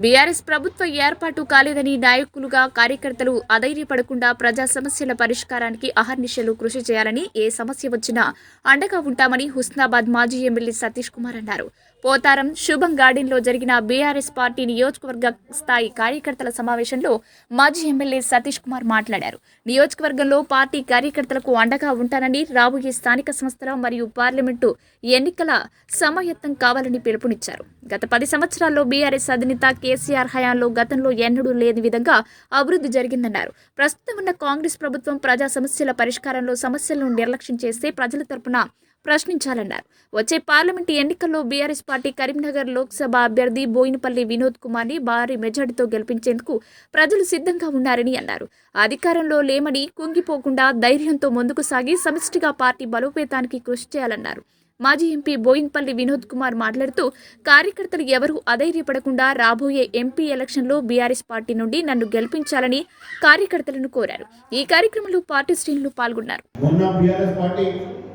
BRS ప్రభుత్వ ఏర్పాటు కాలేదని నాయకులుగా కార్యకర్తలు అధైర్యపడకుండా ప్రజా సమస్యల పరిష్కారానికి అహర్నిశలు కృషి చేయాలని ఏ సమస్య వచ్చినా అండగా ఉంటామని హుస్నాబాద్ మాజీ ఎమ్మెల్యే సతీష్ కుమార్ అన్నారు. పోతారం శుభం గార్డెన్లో జరిగిన బీఆర్ఎస్ పార్టీ నియోజకవర్గ స్థాయి కార్యకర్తల సమావేశంలో మాజీ ఎమ్మెల్యే సతీష్ కుమార్ మాట్లాడారు. నియోజకవర్గంలో పార్టీ కార్యకర్తలకు అండగా ఉంటానని రాబోయే స్థానిక సంస్థల మరియు పార్లమెంటు ఎన్నికల సమాయత్తం కావాలని పిలుపునిచ్చారు. గత పది సంవత్సరాల్లో బీఆర్ఎస్ అధినేత కేసీఆర్ హయాంలో గతంలో ఎన్నడూ లేని విధంగా అభివృద్ధి జరిగిందన్నారు. ప్రస్తుతం ఉన్న కాంగ్రెస్ ప్రభుత్వం ప్రజా సమస్యల పరిష్కారంలో సమస్యలను నిర్లక్ష్యం చేస్తే ప్రజల తరపున ప్రశ్నించాలన్నారు. వచ్చే పార్లమెంటు ఎన్నికల్లో బీఆర్ఎస్ పార్టీ కరీంనగర్ లోక్సభ అభ్యర్థి బోయినపల్లి వినోద్ కుమార్ని భారీ మెజార్టీతో గెలిపించేందుకు ప్రజలు సిద్ధంగా ఉన్నారని అన్నారు. అధికారంలో లేమని కుంగిపోకుండా ధైర్యంతో ముందుకు సాగి సమిష్టిగా పార్టీ బలోపేతానికి కృషి చేయాలన్నారు. మాజీ ఎంపీ బోయిన్పల్లి వినోద్ కుమార్ మాట్లాడుతూ కార్యకర్తలు ఎవరూ అధైర్యపడకుండా రాబోయే ఎంపీ ఎలక్షన్లో బీఆర్ఎస్ పార్టీ నుండి నన్ను గెలిపించాలని కార్యకర్తలను కోరారు. ఈ కార్యక్రమంలో పార్టీ శ్రేణులు పాల్గొన్నారు.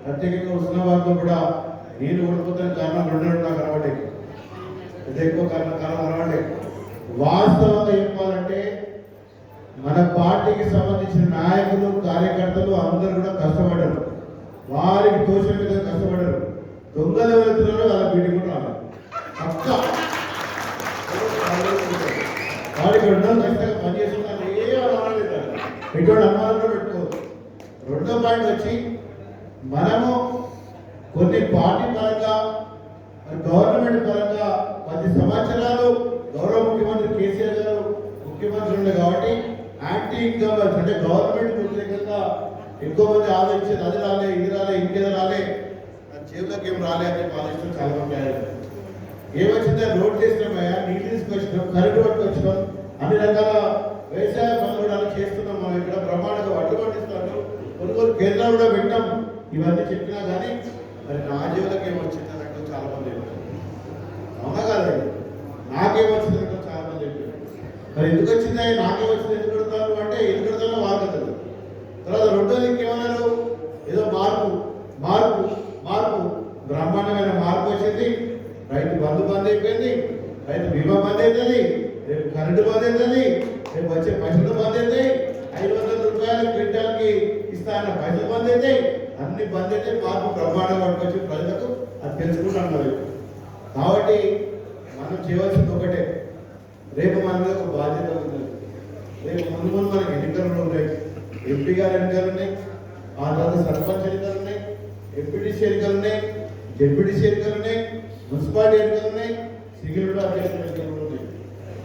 ప్రత్యేకంగా హుస్నాబాద్లో కూడా నేను ఓడిపోతున్న కారణం రెండు రెండు నాకు అలవాటే. ఇది ఎక్కువ కారణం కారణం అలవాటే. వాస్తవంగా చెప్పాలంటే మన పార్టీకి సంబంధించిన నాయకులు కార్యకర్తలు అందరూ కూడా కష్టపడ్డారు. వారికి తోచిన విధంగా కష్టపడ్డారు దొంగలు ఎవరైతున్నారో వాళ్ళ బీటింగ్ కూడా రావాలి పక్క వారికి రెండో ఖచ్చితంగా పనిచేస్తున్నారు ఏ అనుమానం లేదు ఎటువంటి అనుమానం కూడా పెట్టుకోవద్దు రెండో పాయింట్ వచ్చి మనము కొన్ని పార్టీ పరంగా మరి గవర్నమెంట్ పరంగా పది సంవత్సరాలు గౌరవ ముఖ్యమంత్రి కేసీఆర్ గారు ముఖ్యమంత్రి ఉండే కాబట్టి యాంటీ ఇన్కమ్ అంటే గవర్నమెంట్ వ్యతిరేకంగా ఎక్కువ మంది ఆలోచించేది అది రాలే ఇది రాలే ఇంకేదో రాలే చేతులకు ఏం రాలే అని చెప్పి ఆలోచించడం చాలా మంది ఆయన ఏమొచ్చిందో రోడ్ చేసినామయ్యా నీళ్ళు తీసుకొచ్చినాం కరెంటు పట్టుకొచ్చినాం అన్ని రకాల వ్యవసాయ పనులు కూడా చేస్తున్నాం మనం ఇక్కడ బ్రహ్మాండంగా వడ్లు పండిస్తాను కొనుగోలు కేంద్రాలు కూడా పెట్టాం. ఇవన్నీ చెప్పినా కానీ మరి నా జీవులకు ఏమొచ్చిందో అన్నట్టు చాలా మంది చెప్పారు అవునా కాదండి నాకేమొచ్చింది చాలా మంది చెప్పారు మరి ఎందుకు వచ్చింది నాకే వచ్చింది ఎందుకు పెడతారు అంటే ఎందుకు పెడతానో వాడుతుంది తర్వాత రెండోది ఇంకేమన్నారు ఏదో మార్పు మార్పు మార్పు బ్రహ్మాండమైన మార్పు వచ్చింది రైతు బంధు బంద్ అయిపోయింది రైతు బీమా బంద్ అవుతుంది రేపు కరెంటు బంద్ అవుతుంది రేపు వచ్చే పైసలు బంద్ అవుతాయి ఐదు వందల రూపాయలు క్వింటాల్కి ఇస్తాన పైసలు బంద్ అవుతాయి అన్ని బంద్ అయితే మార్పు బ్రహ్మాండం పట్టుకొచ్చి ప్రజలకు అది తెలుసుకుంటున్నారు కాబట్టి మనం చేయవలసింది ఒకటే. రేపు మన మీద ఒక బాధ్యత ఉంది. రేపు ముందు ముందు మనకి ఎన్నికలు ఉన్నాయి ఎంపీ గారు ఎన్నికలు ఉన్నాయి. ఆ తర్వాత సర్పంచ్ ఎన్నికలు ఉన్నాయి. ఎంపీటీసీ ఎన్నికలు ఉన్నాయి. జెడ్పీటీసీ ఎన్నికలు ఉన్నాయి. మున్సిపాలిటీ ఎన్నికలు ఉన్నాయి. సింగిల్ అధ్యక్షుల ఎన్నికలు ఉన్నాయి.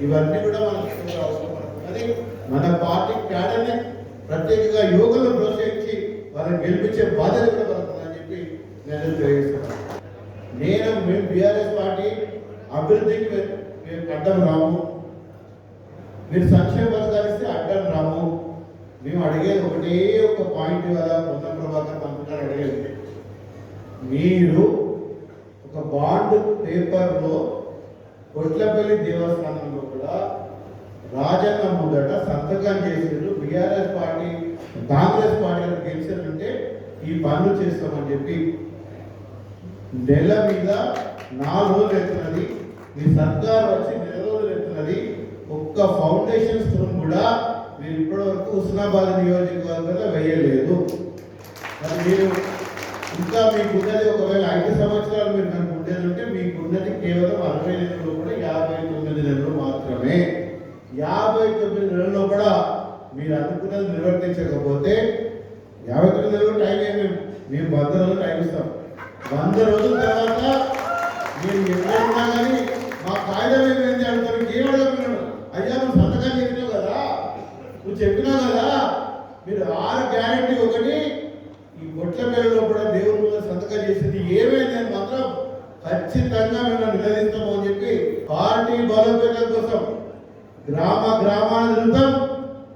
ఇవన్నీ కూడా మనకు అవసరం. కానీ మన పార్టీ క్యాడర్ని ప్రత్యేకంగా యువకులను ప్రోత్సహించి వాళ్ళని గెలిపించే బాధ్యత కూడా పడుతుందని చెప్పి నేను బీఆర్ఎస్ పార్టీ అభివృద్ధికి మేము- అడ్డం రాము. మీరు సంక్షేమ పథకాలు ఇస్తే అడ్డం రాము. మేము అడిగేది ఒకటే ఒక పాయింట్ కదా పొన్న ప్రభాకర్ పంపుతారు అడిగేది. మీరు ఒక బాండ్ పేపర్లో కొట్లపల్లి దేవస్థానంలో కూడా రాజన్న ముందట సంతకం చేసారు బీఆర్ఎస్ పార్టీ కాంగ్రెస్ పార్టీలు గెలిచారంటే ఈ పనులు చేస్తామని చెప్పి నెల మీద నాలుగు రోజులు ఎత్తున్నది మీ సర్కార్ వచ్చి నెల రోజులు ఎత్తున్నది ఒక్క ఫౌండేషన్ స్టోన్ కూడా మీరు ఇప్పటివరకు హుస్నాబాద్ నియోజకవర్గంలో వేయలేదు. మరి మీరు ఇంకా మీకు ఉన్నది ఒకవేళ ఐదు సంవత్సరాలు మీరు కనుక ఉండేది ఉంటే మీకు ఉన్నది కేవలం అరవై నెలలో కూడా యాభై తొమ్మిది నెలలు మాత్రమే. యాభై తొమ్మిది నెలల్లో కూడా మీరు అనుకున్నది నిర్వర్తించకపోతే యాభై తొమ్మిది నెలలు టైం ఏమి? మేము వంద రోజులు టైం ఇస్తాం. వంద రోజుల తర్వాత మీరు ఎక్కడున్నా కానీ మా కాగితం ఏమైంది అంటారు? ఏమడుగుతున్నాడు అయ్యా నువ్వు సంతకం చేసినావు కదా? నువ్వు చెప్పినావు కదా? మీరు ఆరు గ్యారెంటీ ఒకటి ఈ బొట్ల పేరులో కూడా దేవుని మీద సంతకం చేసింది. ఏమైంది? అని మాత్రం ఖచ్చితంగా మేము నిలదీస్తాము అని చెప్పి పార్టీ బలోపేతం కోసం గ్రామ గ్రామాల నిమిత్తం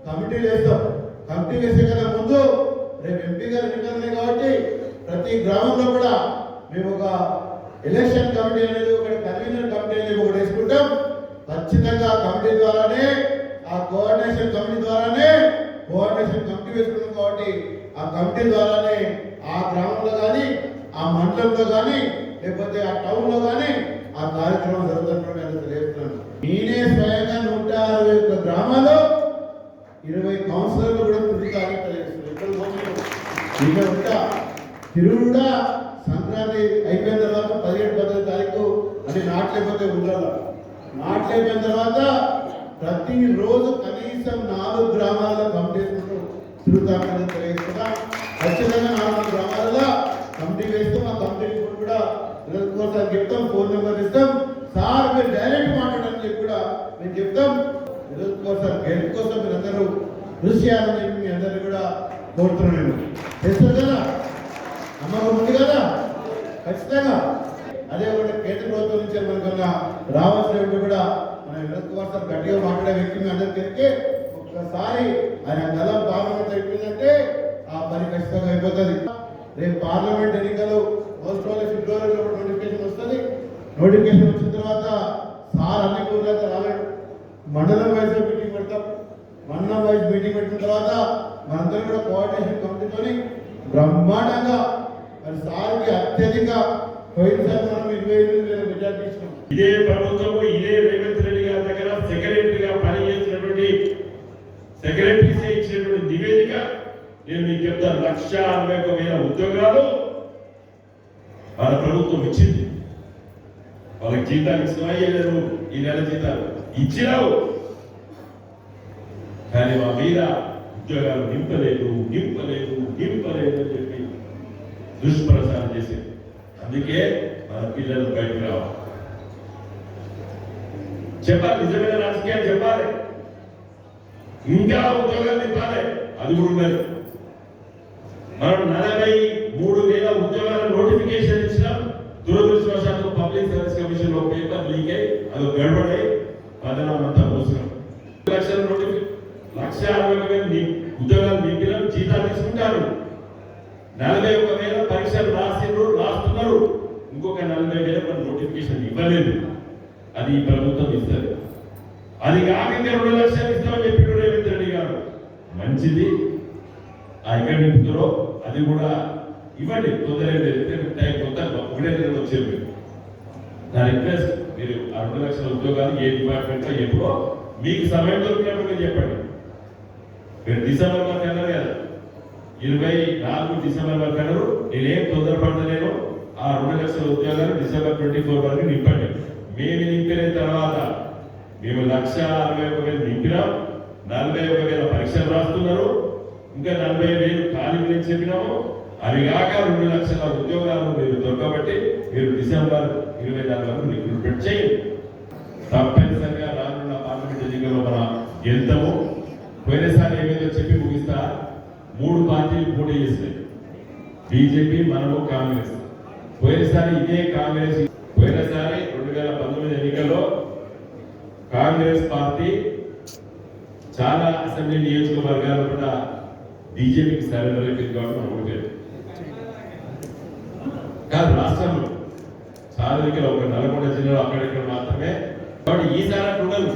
కమిటీ వేస్తాం. కమిటీ వేసే కన్నా ముందు రేపు ఎంపీ గారు ఎన్నికలు కాబట్టి ప్రతి గ్రామంలో కూడా మేము ఒక ఎలక్షన్ కమిటీ అనేది ఒక కన్వీనర్ కమిటీ అనేది ఒకటి వేసుకుంటాం. ఖచ్చితంగా ఆ కమిటీ ద్వారానే ఆ కోఆర్డినేషన్ కమిటీ ద్వారానే కోఆర్డినేషన్ కమిటీ వేసుకున్నాం కాబట్టి ఆ కమిటీ ద్వారానే ఆ గ్రామంలో కానీ ఆ మండలంలో కానీ లేకపోతే ఆ టౌన్లో కానీ ఆ కార్యక్రమం జరుగుతున్నట్టు నేను తెలియజేస్తున్నాను. నేనే స్వయంగా నూట అరవై ఒక్క గ్రామాల్లో ఇరవై కౌన్సిలర్లు కూడా తిరుగుతారని తెలియజేస్తున్నాను. ఇక్కడ ఉంటా తిరుగుడా సంక్రాంతి అయిపోయిన తర్వాత పదిహేడు పద్దెనిమిది తారీఖు అది నాట్లేకపోతే ఉండాలి నాట్లయిపోయిన తర్వాత ప్రతి రోజు కనీసం నాలుగు గ్రామాలలో కమిటీ తిరుగుతామని తెలియజేస్తున్నా. ఖచ్చితంగా నాలుగు గ్రామాలలో కమిటీ వేస్తాం ఆ కమిటీ కూడా చెప్తాం ఫోన్ నెంబర్ ఇస్తాం సార్ మీరు డైరెక్ట్ మాట్లాడని చెప్పి కూడా మేము చెప్తాం ఈరోజు ఒకసారి గెలుపు కోసం మీరు అందరూ కృషి చేయాలని చెప్పి మీ అందరినీ కూడా కోరుతున్నాను నేను చేస్తారు కదా నమ్మకం ఉంది కదా ఖచ్చితంగా. అదే ఒకటి కేంద్ర ప్రభుత్వం నుంచి మనకన్నా రావాల్సిన కూడా మన వినోద్ కుమార్ సార్ గట్టిగా మాట్లాడే వ్యక్తి మీ అందరికీ తెలిస్తే ఒక్కసారి ఆయన గలం పార్లమెంట్ అయిపోయిందంటే ఆ పని ఖచ్చితంగా అయిపోతుంది. రేపు పార్లమెంట్ ఎన్నికలు మోస్ట్ ఆఫ్ ఫిబ్రవరిలో నోటిఫికేషన్ వస్తుంది. నోటిఫికేషన్ వచ్చిన తర్వాత సార్ అన్ని ఊర్లతో రాలేడు మండలం వైజ్ మీటింగ్ పెడతాం. మండలం వైజ్ మీటింగ్ పెట్టిన తర్వాత మనందరం కూడా కోఆర్డినేషన్ కమిటీతోని బ్రహ్మాండంగా మరి సార్కి అత్యధిక ఇదే ప్రభుత్వము ఇదే రేవంత్ రెడ్డి గారి దగ్గర సెక్రటరీగా పనిచేసినటువంటి సెక్రటరీసే ఇచ్చినటువంటి నివేదిక. నేను మీకు చెప్తాను లక్ష అరవై ఒక వేల ఉద్యోగాలు వాళ్ళ ప్రభుత్వం ఇచ్చింది. వాళ్ళకి జీతాలు ఇచ్చినా ఇవ్వలేదు ఈ నెల జీతాలు ఇచ్చినావు. కానీ మా మీద ఉద్యోగాలు నింపలేదు నింపలేదు నింపలేదు అని చెప్పి దుష్ప్రచారం చేసింది అందుకే మన పిల్లలు బయటకు రావాలి. చెప్పాలి నిజమైన రాజకీయాలు చెప్పాలి. ఇంకా ఉద్యోగాలు నింపాలి. అది కూడా ఉన్నది. మనం నలభై మూడు వేల ఉద్యోగాల నోటిఫికేషన్ ఇచ్చినాం. దురదృష్టవశాత్తు పబ్లిక్ సర్వీస్ కమిషన్లో పేపర్ లీక్ అయి అది గడబడై పదనం అంతా మోసినాం. లక్షల నోటిఫికేషన్ లక్ష అరవై వేల ఉద్యోగాలు నింపినాం జీతాలు తీసుకుంటారు. నలభై ఒక వేల పరీక్షలు రాసిండ్రు రాస్తున్నారు. ఇంకొక నలభై వేల మన నోటిఫికేషన్ ఇవ్వలేదు. అది ఈ ప్రభుత్వం ఇస్తుంది అది కాక రెండు లక్షలు ఇస్తామని చెప్పిండు రేవంత్ రెడ్డి గారు. మంచిది. ఆ ఎక్కడ నింపుతారో అది కూడా ఇవ్వండి. తొందరగా వెళ్తే టైం కొంత ఒకటే నెలలో వచ్చేది నా రిక్వెస్ట్ మీరు ఆ రెండు లక్షల ఉద్యోగాలు ఏ డిపార్ట్మెంట్లో ఎప్పుడో మీకు సమయం దొరికినప్పుడు చెప్పండి. మీరు డిసెంబర్ మంత్ ఇరవై నాలుగు డిసెంబర్ వరకు అన్నారు నేనేం తొందరపడలేను ఆ రెండు లక్షల ఉద్యోగాలు డిసెంబర్ ట్వంటీ ఫోర్ వరకు నింపండి. మేము నింపిన తర్వాత మేము లక్ష అరవై ఒక వేలు నింపినాం. నలభై ఒక వేల పరీక్షలు రాస్తున్నారు. ఇంకా నలభై వేలు ఖాళీ గురించి చెప్పినాము. అవి కాక రెండు లక్షల ఉద్యోగాలు మీరు దొరకబట్టి మీరు డిసెంబర్ ఇరవై నాలుగు వరకు రిక్రూట్మెంట్ చేయండి. తప్పనిసరిగా రానున్న పార్లమెంట్ ఎన్నికల్లో మన గెలుతాము. పోయినసారి మూడు పార్టీలు పోటీ చేసినాయి. బీజేపీ మనము కాంగ్రెస్. పోయినసారి ఇదే కాంగ్రెస్ పోయినసారి రెండు వేల పంతొమ్మిది ఎన్నికల్లో కాంగ్రెస్ పార్టీ చాలా అసెంబ్లీ నియోజకవర్గాలు కూడా బీజేపీకి సరెండర్ అయిపోయింది కాబట్టి మనం ఓడిపోయాం కాదు రాష్ట్రంలో చాలా దగ్గర ఒక నల్గొండ జిల్లాలో అక్కడక్కడ మాత్రమే. కాబట్టి ఈసారి అట్లా ఉండదు.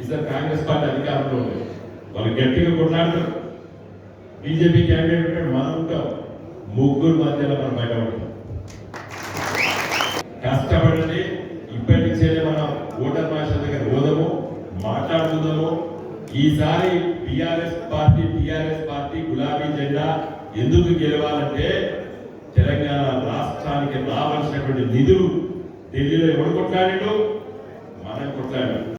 ఈసారి కాంగ్రెస్ పార్టీ అధికారంలో ఉంది. వాళ్ళు గట్టిగా కొట్లాడతారు బీజేపీ క్యాండిడేట్ ఉంటాడు మనం ఉంటాం. ముగ్గురు మధ్యలో మనం బయట ఉంటాం కష్టపడండి ఇప్పటి నుంచే మనం ఓటర్ మాస్టర్ దగ్గర పోదాము మాట్లాడుకుందాము. ఈసారి టిఆర్ఎస్ పార్టీ టిఆర్ఎస్ పార్టీ గులాబీ జెండా ఎందుకు గెలవాలంటే తెలంగాణ రాష్ట్రానికి రావాల్సినటువంటి నిధులు ఢిల్లీలో ఎవడు కొట్లాడిండు మనం కొట్లాడాడు